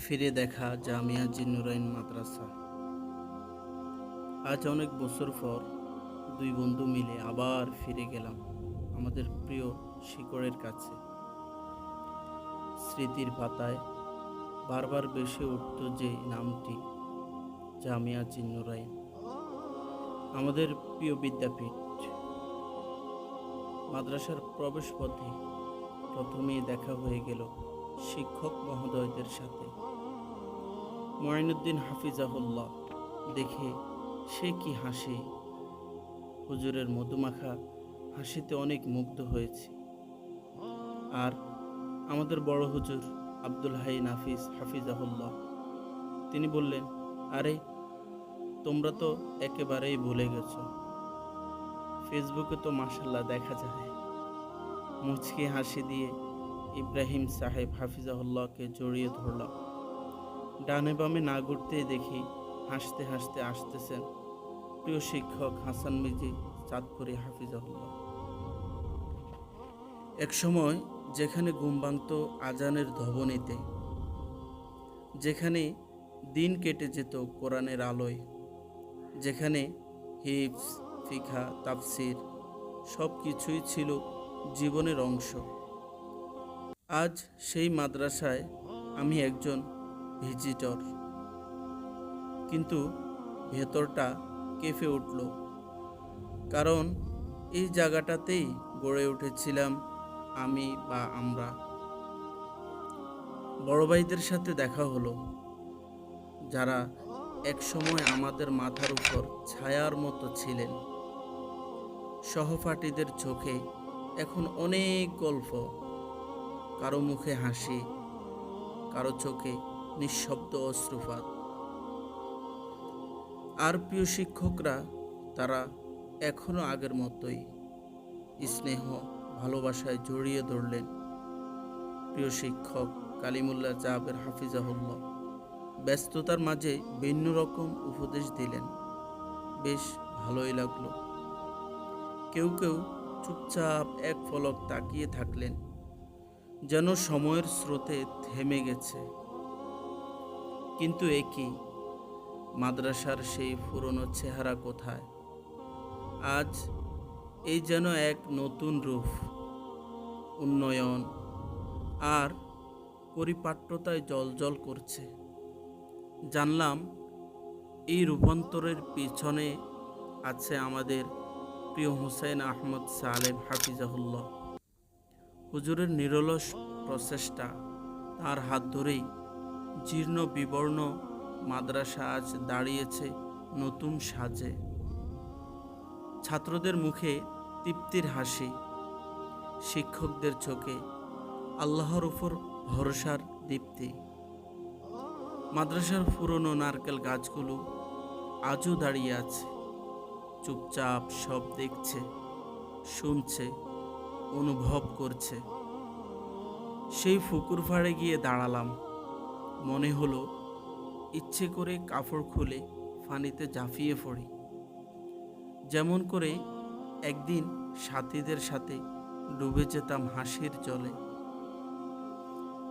ফিরে দেখা জামিয়া জিন্নুরাইন মাদ্রাসা। আজ অনেক বছর পর দুই বন্ধু মিলে আবার ফিরে গেলাম আমাদের প্রিয় শিকড়ের কাছে। স্মৃতির পাতায় বারবার বেশি উঠত যে নামটি, জামিয়া জিন্নুরাইন। আমাদের প্রিয় বিদ্যাপীঠ। মাদ্রাসার প্রবেশপথে প্রথমেই দেখা হয়ে গেল শিক্ষক মহোদয়দের সাথে। মঈনুদ্দিন হাফিজাহুল্লাহ দেখে সে কি হাসি? হুজুরের মধুমাখা হাসিতে অনেক মুগ্ধ হয়েছে। আর আমাদের বড় হুজুর আব্দুল হাই নাফিস হাফিজাহুল্লাহ, তিনি বললেন, আরে, তোমরা তো একেবারেই ভুলে গেছো। ফেসবুকে তো মাসাল্লাহ দেখা যায়। মুচকি হাসি দিয়ে ইব্রাহিম সাহেব হাফিজাহুল্লাহকে জড়িয়ে ধরলাম ডানে বামে না ঘুরতেই দেখি হাসতে হাসতে আসতেছেন প্রিয় শিক্ষক হাসান মিজি চাঁদপুরি হাফিজাহুল্লাহ এক সময় যেখানে ঘুম আজানের ধবনীতে, যেখানে দিন কেটে যেত কোরআনের আলোয়, যেখানে হিপস ফিখা তাফসির সব কিছুই ছিল জীবনের অংশ। আজ সেই মাদ্রাসায় আমি একজন ভিজিটর। কিন্তু ভেতরটা কেঁপে উঠল। কারণ এই জায়গাটাতেই গড়ে উঠেছিলাম আমি বা আমরা। বড় ভাইদের সাথে দেখা হলো, যারা একসময় আমাদের মাথার উপর ছায়ার মতো ছিলেন। সহপাঠীদের চোখে এখন অনেক গল্প, কারও মুখে হাসি, কারও চোখে নিঃশব্দ অশ্রুপাত। আর প্রিয় শিক্ষকরা, তারা এখনও আগের মতোই স্নেহ, ভালোবাসায় জড়িয়ে ধরলেন। প্রিয় শিক্ষক কালিমুল্লাহ জাহাবের হাফিজাহুল্লাহ ব্যস্ততার মাঝে ভিন্ন রকম উপদেশ দিলেন। বেশ ভালোই লাগল। কেউ কেউ চুপচাপ এক ফলক তাকিয়ে থাকলেন, যেন সময়ের স্রোতে থেমে গেছে। কিন্তু এ কি? মাদ্রাসার সেই পুরনো চেহারা কোথায়? আজ এই যেন এক নতুন রূপ, উন্নয়ন আর পরিপাট্যতায় জলজল করছে। জানলাম, এই রূপান্তরের পিছনে আছে আমাদের প্রিয় হুসাইন আহমদ সালেম হাফিজাহুল্লাহ। হুজুরের নিরলস প্রচেষ্টা তার হাত ধরেই জীর্ণ বিবর্ণ মাদ্রাসা আজ দাঁড়িয়েছে নতুন সাজে। ছাত্রদের মুখে তৃপ্তির হাসি, শিক্ষকদের চোখে আল্লাহর উপর ভরসার দীপ্তি। মাদ্রাসার পুরনো নারকেল গাছগুলো আজও দাঁড়িয়ে আছে, চুপচাপ সব দেখছে, শুনছে, অনুভব করছে। সেই ফুকুর ফাড়ে গিয়ে দাঁড়ালাম। মনে হলো, ইচ্ছে করে কাপড় খুলে ফানিতে জাফিয়ে পড়ি। যেমন করে একদিন সাথীদের সাথে ডুবে যেতাম হাসির জলে।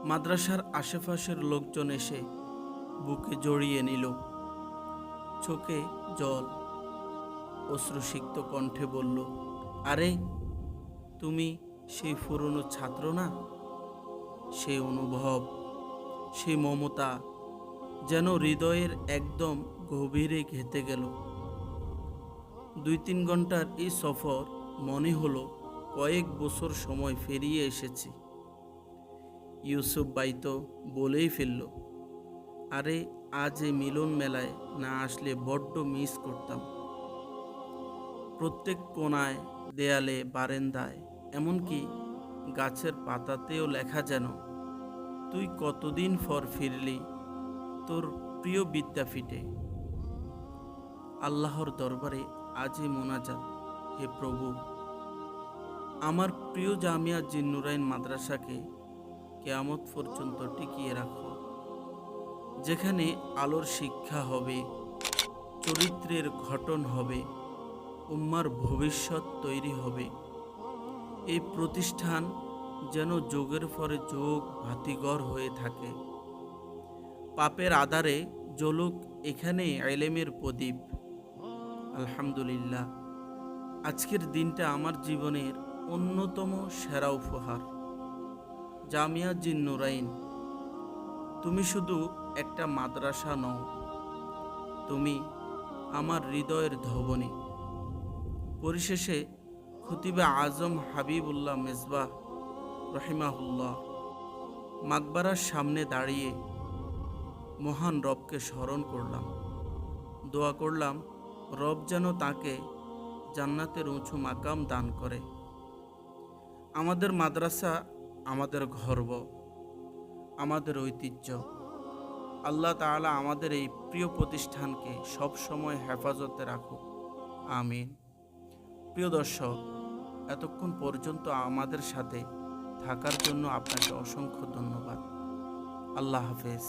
মাদ্রাসার আশেপাশের লোকজন এসে বুকে জড়িয়ে নিল। চোখে জল, অশ্রুসিক্ত কণ্ঠে বলল, আরে, তুমি সেই পুরনো ছাত্র না? সেই অনুভব সেই মমতা যেন হৃদয়ের একদম গভীরে ঘেতে গেল। দুই তিন ঘণ্টার এই সফর মনে হলো কয়েক বছর সময় ফেরিয়ে এসেছি। ইউসুফ বাইতো বলেই ফেলল, আরে, আজ এই মিলন মেলায় না আসলে বড্ড মিস করতাম। প্রত্যেক কোনায় দেয়ালে, বারেন্দায়, এমনকি গাছের পাতাতেও লেখা যেন তুই কতদিন পর ফিরলি? তোর প্রিয় বিদ্যাপীঠে আল্লাহর দরবারে আজই মোনাজাত। হে প্রভু, আমার প্রিয় জামিয়া জিন্নুরাইন মাদ্রাসাকে কেয়ামত পর্যন্ত টিকিয়ে রাখো। যেখানে আলোর শিক্ষা হবে, চরিত্রের ঘটন হবে, উম্মার ভবিষ্যৎ তৈরি হবে। এই প্রতিষ্ঠান যেন যোগের পরে যোগ ভাতিগর হয়ে থাকে। পাপের আধারে জলুক এখানে এলেমের প্রদীপ। আলহামদুলিল্লাহ। আজকের দিনটা আমার জীবনের অন্যতম সেরা উপহার। জামিয়া জিন নুরাইন, তুমি শুধু একটা মাদ্রাসা নও, তুমি আমার হৃদয়ের ধবনী। পরিশেষে খতিবে আজম হাবিবুল্লাহ মেজবাহ রহিমাহুল্লাহ, মাকবারার সামনে দাঁড়িয়ে মহান রবকে স্মরণ করলাম। দোয়া করলাম, রব যেন তাকে জান্নাতের উঁচু মাকাম দান করে। আমাদের মাদ্রাসা আমাদের গর্ব, আমাদের ঐতিহ্য। আল্লাহ তাআলা আমাদের এই প্রিয় প্রতিষ্ঠানকে সব সময় হেফাজতে রাখুক। আমিন। প্রিয় দর্শক, এতক্ষণ পর্যন্ত আমাদের সাথে থাকার জন্য আপনাকে অসংখ্য ধন্যবাদ। আল্লাহ হাফেজ।